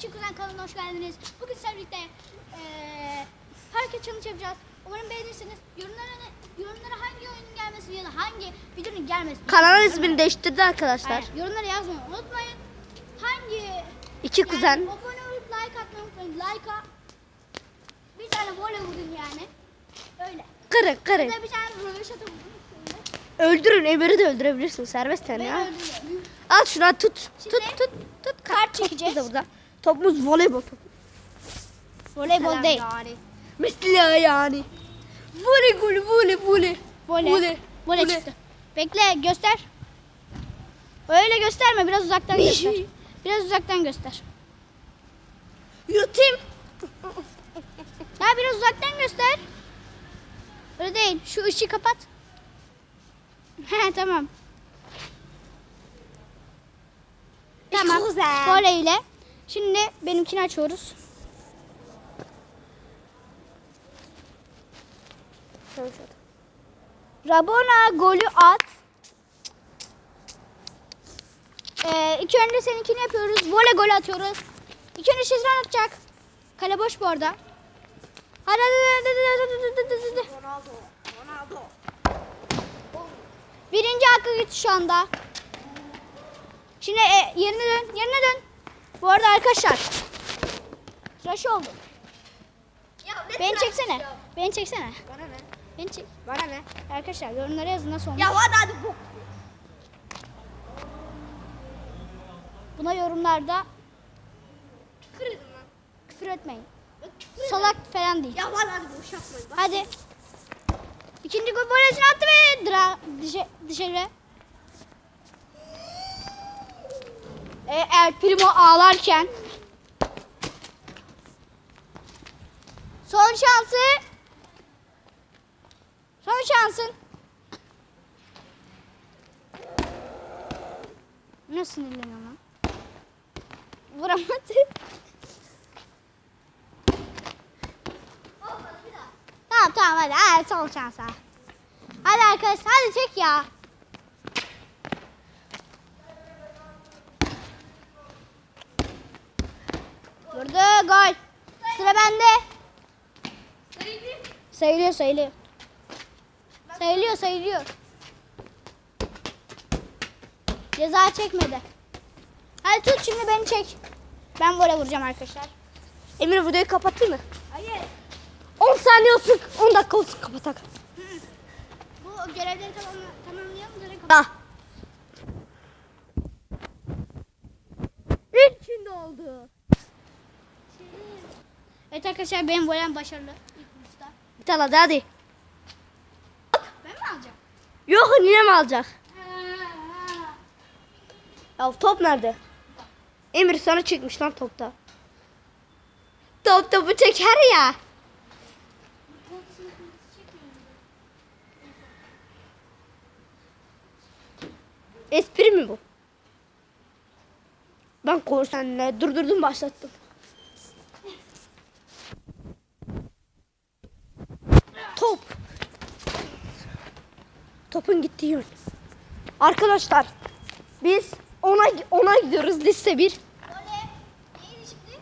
İki Kuzen kanalına hoş geldiniz. Bugün sizlerle birlikte eee hareket challenge yapacağız. Umarım beğenirsiniz. Yorumlara, yorumlara hangi oyunun gelmesi ya da hangi videonun gelmesi. Kanalın ismini değiştirdi arkadaşlar. Aynen, yorumlara yazmayı unutmayın. Hangi İki yani kuzen. abone olup like atmayı unutmayın. Like'a bir tane voley vurun yani. Öyle. Kırın Bir kırın. de bir tane röveşata vurun. Öldürün Emir'i de öldürebilirsin serbest Ben ya. Al şuna tut. Şimdi tut tut tut. kart çekeceğiz. da burada. Topumuz voleybol topu. Voleybol değil. Mesela yani. Voley voley voley voley. Voley. Çıktı. Bekle göster. Öyle gösterme biraz uzaktan göster. Biraz uzaktan göster. Yutayım. Ya biraz uzaktan göster. Öyle değil. Şu ışığı kapat. He tamam. Tamam. güzel. Voley ile. Şimdi benimkini açıyoruz. Rabona golü at. Ee, ilk önce seninkini yapıyoruz. Voley golü atıyoruz. İlk önce Şezran atacak. Kale boş bu arada. Hadi hadi hadi hadi hadi hadi hadi. Ronaldo. Ronaldo. Birinci hakkı gitti şu anda. Şimdi e, yerine dön, yerine dön. Bu arada arkadaşlar. Tıraş oldu. Ya Beni çeksene. ya? Beni çeksene. Bana ne? Beni çek. Bana ne? Arkadaşlar yorumlara yazın nasıl olmuş. Ya hadi hadi bu. Buna yorumlarda Küfür edin lan. küfür etmeyin. Küfür edin. Salak falan değil. Ya hadi hadi boş yapmayın. Hadi. İkinci gol volesini attı ve dışarı. E, El Primo ağlarken. Son şansı. Son şansın. Nasıl sinirleniyor lan? Vuramadı. Tamam tamam hadi hadi son şansa. Hadi arkadaşlar hadi çek ya. Vurdu gol. Sıra bende. Sayılıyor sayılıyor. Sayılıyor sayılıyor. Ceza çekmedi. Hadi tut şimdi beni çek. Ben böyle vuracağım arkadaşlar. Emir videoyu kapatayım mı? Hayır. 10 saniye olsun. 10 dakika olsun kapatak. Bu görevleri tamam, tamamlayalım. Direkt Da. İlk şimdi oldu. Evet arkadaşlar benim volem başarılı. İlk maçta. Bir tane hadi hadi. Ben mi alacağım? Yok yine mi alacak? Ya top nerede? Emir sana çıkmış lan topta. Top topu çeker ya. Espri mi bu? Ben korsanla durdurdum başlattım. Top. Topun gittiği yön. Arkadaşlar biz ona ona gidiyoruz liste 1. Voley. Neydi şimdi?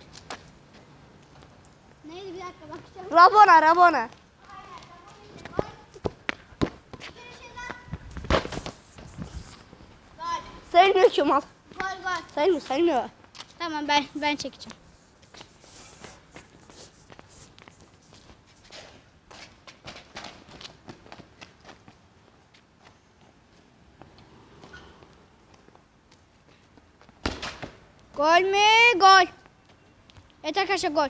Neydi bir dakika bakacağım. Rabona Rabona. Sayılmıyor ki mal. Gol gol. Sayılmıyor sayılmıyor. Tamam ben ben çekeceğim. Gol mü? Gol. Evet arkadaşlar gol.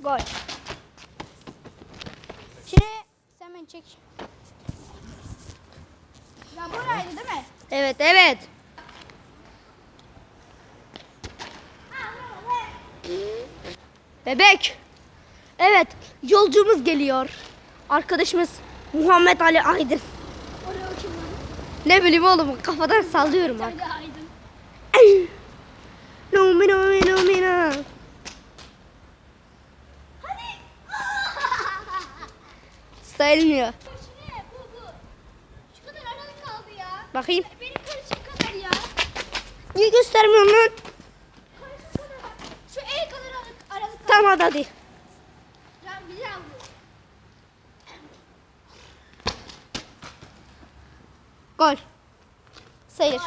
Gol. Şimdi sen çek. Ya buraydı değil mi? Evet evet. Bebek. Evet yolcumuz geliyor. Arkadaşımız Muhammed Ali Aydın. Oraya o kim lan? Ne bileyim oğlum kafadan sallıyorum bak. Lumina lumina. Sayılmıyor. Bakayım. Benim karışık kadar ya. Niye göstermiyorsun lan? Şu el kadar aralık Tamam hadi hadi. Ben bir daha vuruyorum. Gol. Sayılır.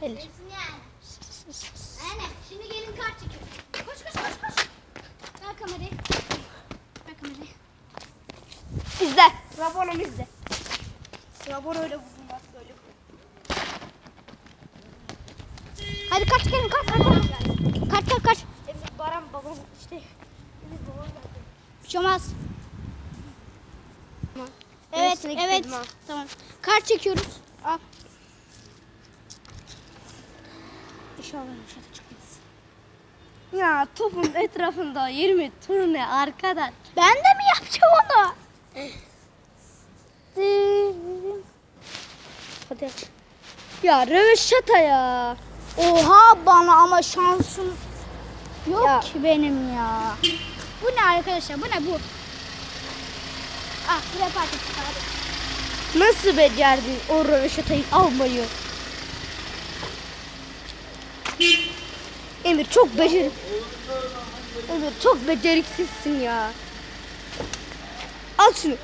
Sayılır. yani. Aynen. Şimdi gelin kart çekiyor. Koş koş koş koş. Ver kamerayı. Ver kamerayı. İzle. Raporunu izle. Rapor öyle bulunmaz böyle. Hadi kaç gelin kaç kaç kaç. Kaç kaç. Emir Baran babam işte. Emir babam geldi. Bir şey olmaz. Tamam. Evet evet. Tamam. Kart çekiyoruz. Al. İnşallah yumuşata çıkmaz. Ya topun etrafında 20 turne arkadaş. Ben de mi yapacağım onu? Hadi. Ya röveşata ya. Oha bana ama şansım yok Ya. ki benim ya. Bu ne arkadaşlar? Bu ne bu? Ah buraya ettik abi. Nasıl becerdin o röveşatayı almayı? Emir çok becerik. Emir çok beceriksizsin ya. Al şunu.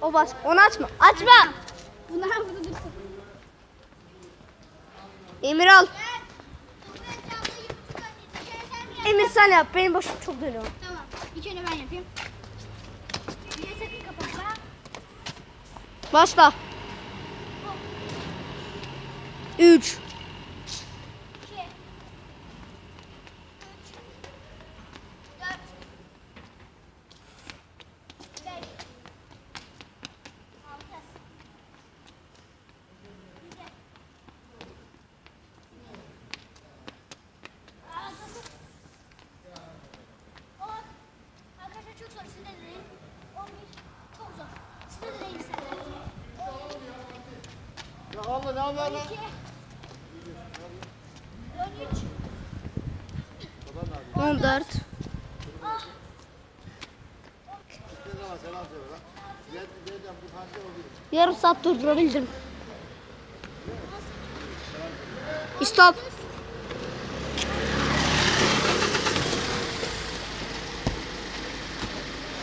O bas. Onu açma. Açma. Bunlar burada dursun. Emir al. Önce. Emir sen yap. Benim başım çok dönüyor. Tamam. Bir kere ben yapayım. De sakın kapatma. Başla. 3 İki. Üç. Dört. Beş. Altı. Yedi. Aa, dokuz. On. Arkadaşlar çok zor. Siz de deneyin. On bir. Çok zor. Siz de deneyin. Siz de deneyin. Ya Allah ne haber lan? iki. On üç. 14 Ah. Ne zaman selam söyle lan. Gel geleceğim bu saatte oluyor. Yarım saat durdurabildim. Stop.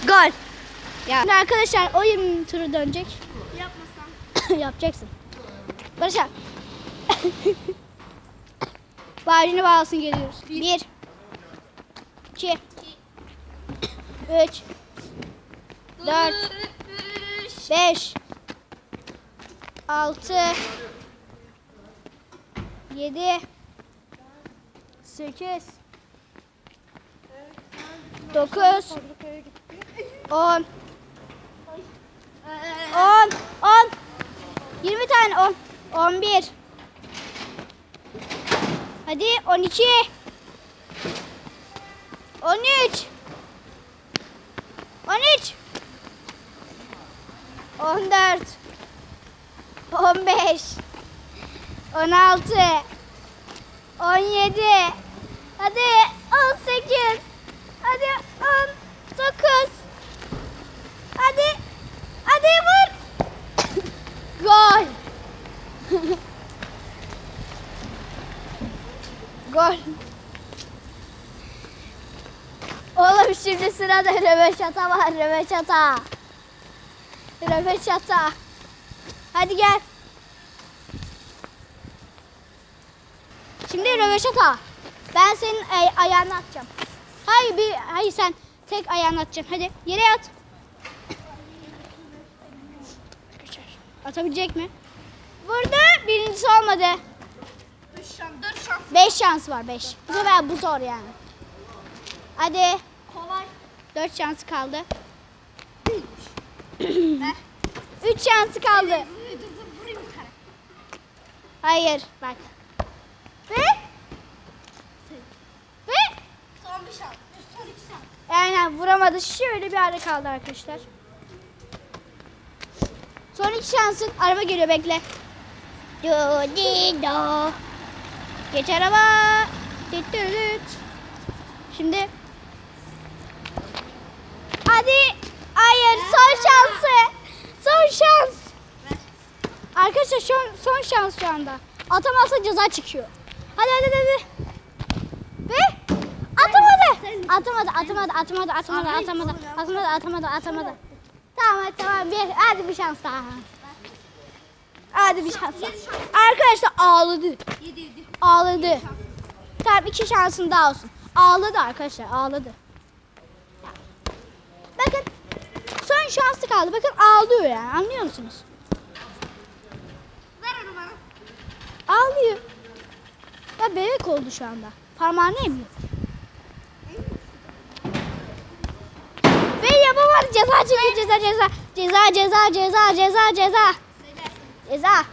Gol. Ya. Şimdi arkadaşlar oyun turu dönecek. Yapmasam. Yapacaksın. Barış abi. Bağcını bağlasın geliyoruz. Bir. iki, Üç. Dört. Beş. Altı. Yedi. Sekiz. Dokuz. On. On. On. 20 tane 10. 11. Hadi 12. 13. 13. 14. 15. 16. 17. Hadi 18. Hadi 19. Hadi. Hadi vur. Gol. Gol. Oğlum şimdi sırada röveşata var röveşata. Röveşata. Hadi gel. Şimdi röveşata. Ben senin ay- ayağını atacağım. Hayır bir hayır sen tek ayağını atacaksın. Hadi yere yat. Atabilecek mi? Vurdu. Birincisi olmadı. Şans. Dur şans. Beş şans var beş. Bu sefer bu zor yani. Hadi. Kolay. Dört şansı kaldı. Üç şansı kaldı. Dur dur vurayım bir kere. Hayır bak. Ve? Ve? Son bir şans. Son iki şans. Aynen vuramadı. Şöyle bir ara kaldı arkadaşlar. Son iki şansın. Araba geliyor bekle. Do di do. Geç araba. Şimdi. Hadi. Hayır son şansı. Son şans. Arkadaşlar şu an son şans şu anda. Atamazsa ceza çıkıyor. Hadi hadi hadi. Ve atamadı. Atamadı, atamadı, atamadı, atamadı, atamadı, atamadı, atamadı, atamadı. Tamam hadi tamam. Bir, hadi bir şans daha. Hadi bir şans daha. Arkadaşlar ağladı. Ağladı. Tamam iki şansın daha olsun. Ağladı arkadaşlar ağladı. Bakın son şansı kaldı. Bakın ağlıyor yani anlıyor musunuz? Ver onu bana. Ağlıyor. Ya bebek oldu şu anda. Parmağını emiyor. Ve yapamadı. Ceza çekiyor. Ceza ceza. Ceza ceza ceza ceza ceza. Ceza.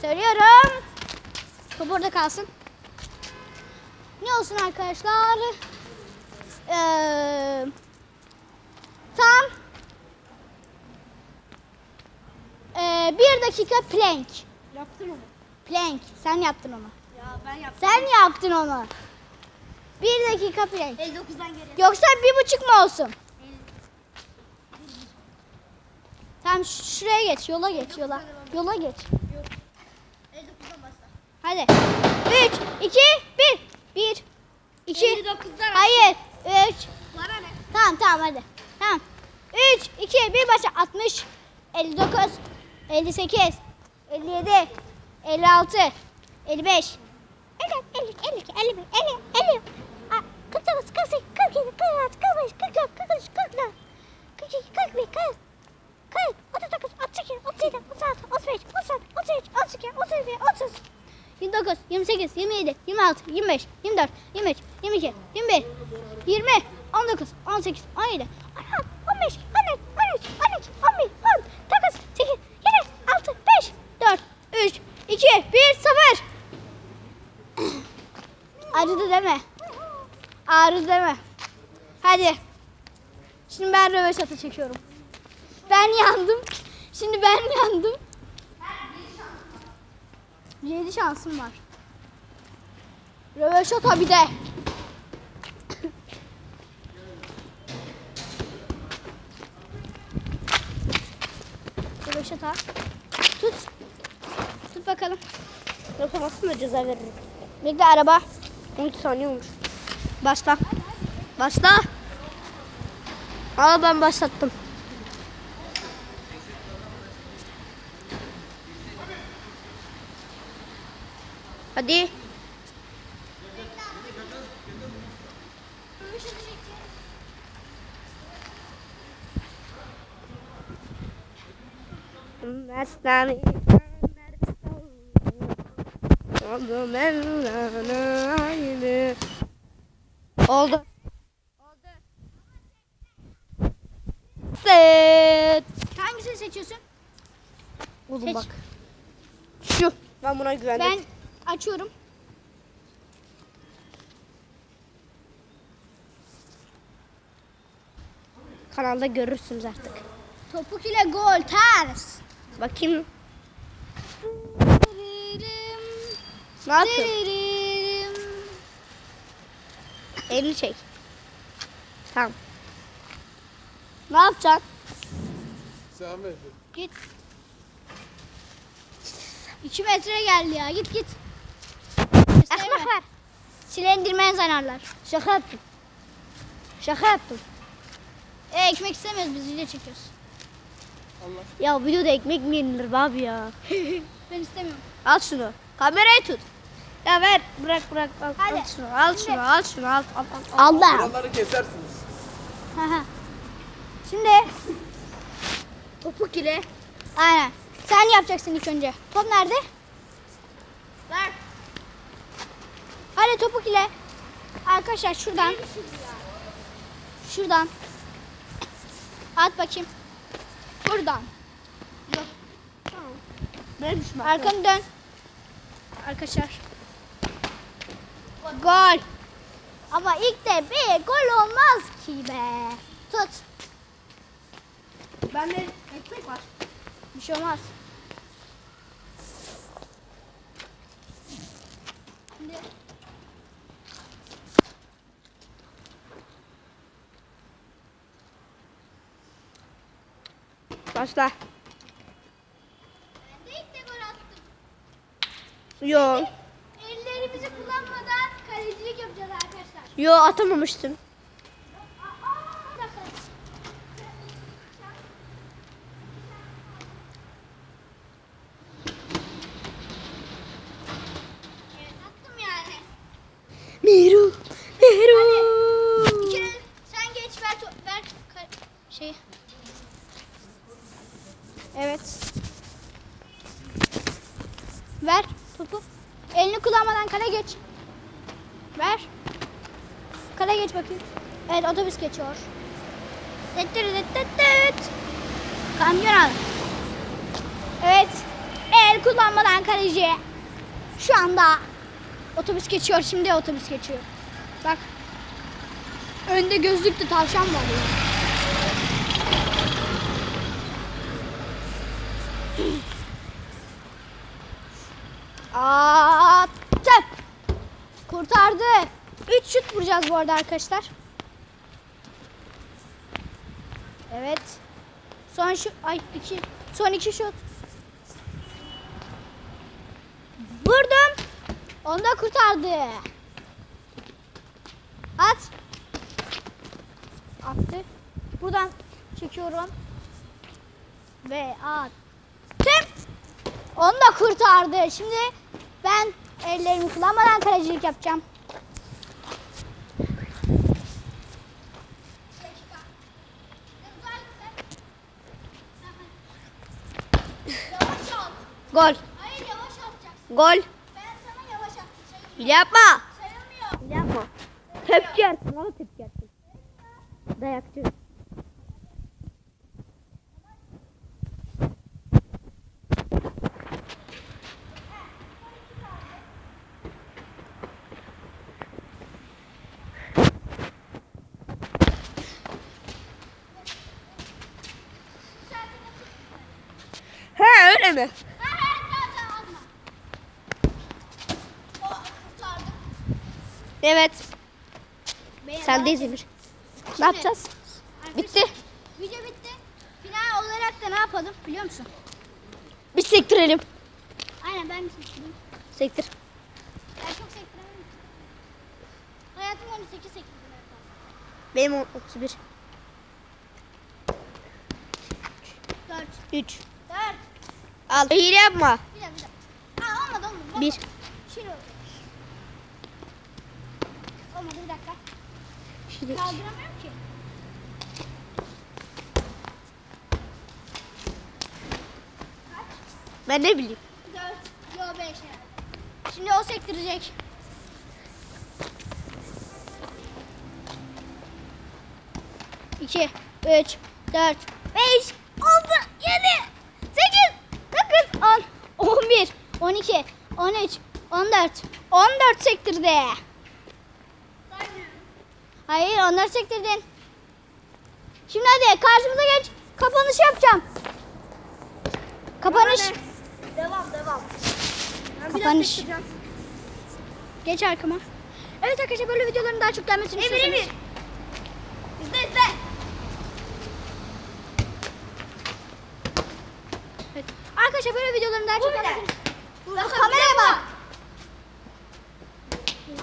Söylüyorum. Bu burada kalsın. Ne olsun arkadaşlar? Ee, tam ee, bir dakika plank. Yaptım onu. Plank. Sen yaptın onu. Ya ben yaptım. Sen yaptın onu. Bir dakika plank. 59'dan geri. Yoksa bir buçuk mu olsun? Tamam şuraya geç. Yola geç. Yola. Yola geç. 59'dan başla. Hadi. Üç, iki, bir. Bir, iki. 59'dan. Hayır. Üç. Bana ne? Tamam tamam hadi. Tamam. 3, 2, 1 başla. 60, 59, 58, 57, 56, 55, 50, 50, 52, 50, 50, 50, 49, 48, 47, 46, 45, 44, 43, 44, 42, 41, 40, 40, 39, 38, 37, 36, 35, 37, 33, 32, 31, 30, 29, 28, 27, 26, 25, 24, 23, 22, 21, 20, 19, 18, 17, 16, 15, 14, 13, 12, 11, 10, 9, 8, 7, 6, 5, 4, 3, 2, 1, 0. Acıdı deme. Ağrıdı deme. Hadi. Şimdi ben röveşata çekiyorum. Ben yandım. Şimdi ben yandım. 7 şansım var. Röveşata bir de. Röveşata. Tut. Tut bakalım. Yapamazsın da ceza veririm. Bekle araba. 12 saniye olmuş. Başla. Başla. Aa ben başlattım. Hadi. Mesnani. Oldu. Set. Hangisini seçiyorsun? Oğlum Seç. bak. Şu. Ben buna güvendim. Ben açıyorum. Kanalda görürsünüz artık. Topuk ile gol ters. Bakayım. Ne yapıyorsun? Elini çek. Tamam. Ne yapacaksın? Sen. Git. 2 metre geldi ya. Git git. Ahmaklar. Silindirmen zanarlar. Şaka yaptım. Şaka yaptım. E, ekmek istemiyoruz biz video çekiyoruz. Ya videoda ekmek mi yenilir be abi ya? Ben istemiyorum. Al şunu. Kamerayı tut. Ya ver. Bırak bırak. Al, Hadi. al şunu. Al şunu. Al şunu. Al al al. al. Allah. Buraları kesersiniz. Şimdi Topuk ile. aynen. Sen yapacaksın ilk önce. Top nerede? Ver. Hadi topuk ile. Arkadaşlar şuradan. Şuradan. At bakayım. Buradan. Benim. Arkanı dön. Arkadaşlar. Gol. Ama ilk de bir gol olmaz ki be. Tut. Bende ekmek var. Bir şey olmaz. Şimdi Başla. İlk de gol attım. Yo. Ellerimizi kullanmadan kalecilik yapacağız arkadaşlar. Yo atamamıştım. Aa, bir dakika. Evet attım yani. Miru. Miru. Bir kere sen geç ver to- ver ka- şey. Evet. Ver topu. Elini kullanmadan kale geç. Ver. Kale geç bakayım. Evet otobüs geçiyor. Kamyon al. Evet. El kullanmadan kaleci. Şu anda otobüs geçiyor. Şimdi otobüs geçiyor. Bak. Önde gözlüklü tavşan var. ya. Attı. Kurtardı. 3 şut vuracağız bu arada arkadaşlar. Evet. Son şu ay iki. Son iki şut. Vurdum. Onu da kurtardı. At. Attı. Buradan çekiyorum. Ve attım. Onu da kurtardı. Şimdi ben ellerimi kullanmadan kalecilik yapacağım. Gol. Hayır yavaş atacaksın. Gol. Ben sana yavaş attım. Yapma. Sayılmıyor. Yapma. Tepki yersin. Valla tepki yersin. Dayakçı. He öyle mi? Evet. Sendeyiz Emir. Ne yapacağız? Bitti. Video bitti. Final olarak da ne yapalım biliyor musun? Bir sektirelim. Aynen ben bir sektireyim. Sektir. Ben çok sektiremem. Hayatım 18 sektirdim. Benim 31. 4. 3. 4. Al. Hile yapma. Bir dakika bir dakika. Aa olmadı olmadı. 1. Olmadı bir dakika. Şimdi. Kaldıramıyorum ki. Ben ne bileyim. 4. Yo 5 herhalde. Şimdi o sektirecek. İki, üç, dört, beş, altı, yedi, sekiz, dokuz, on, on bir, on iki, on üç, on dört, on dört sektirdi. Hayır, onları sektirdin. Şimdi hadi karşımıza geç. Kapanış yapacağım. Kapanış. Devam devam. Kapanış. Geç arkama. Evet arkadaşlar böyle videoların daha çok gelmesini Emir istiyorsanız. Emir. İzle izle. Evet. Arkadaşlar böyle videoların daha çok bile. gelmesini Burada kameraya bak.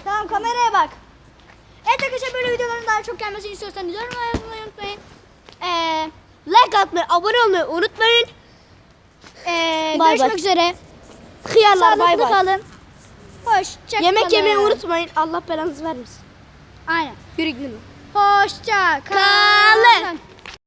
Tamam kameraya bak. Evet arkadaşlar böyle videoların daha çok gelmesini istiyorsanız yorum yazmayı unutmayın. Ee, Like atmayı, abone olmayı unutmayın. ee, Bay görüşmek bay. üzere. Hıyarlar bay bay. kalın. Hoşça Yemek kalın. yemeyi unutmayın. Allah belanızı vermesin. Aynen. Yürü gidelim. Hoşça Kalın. kalın.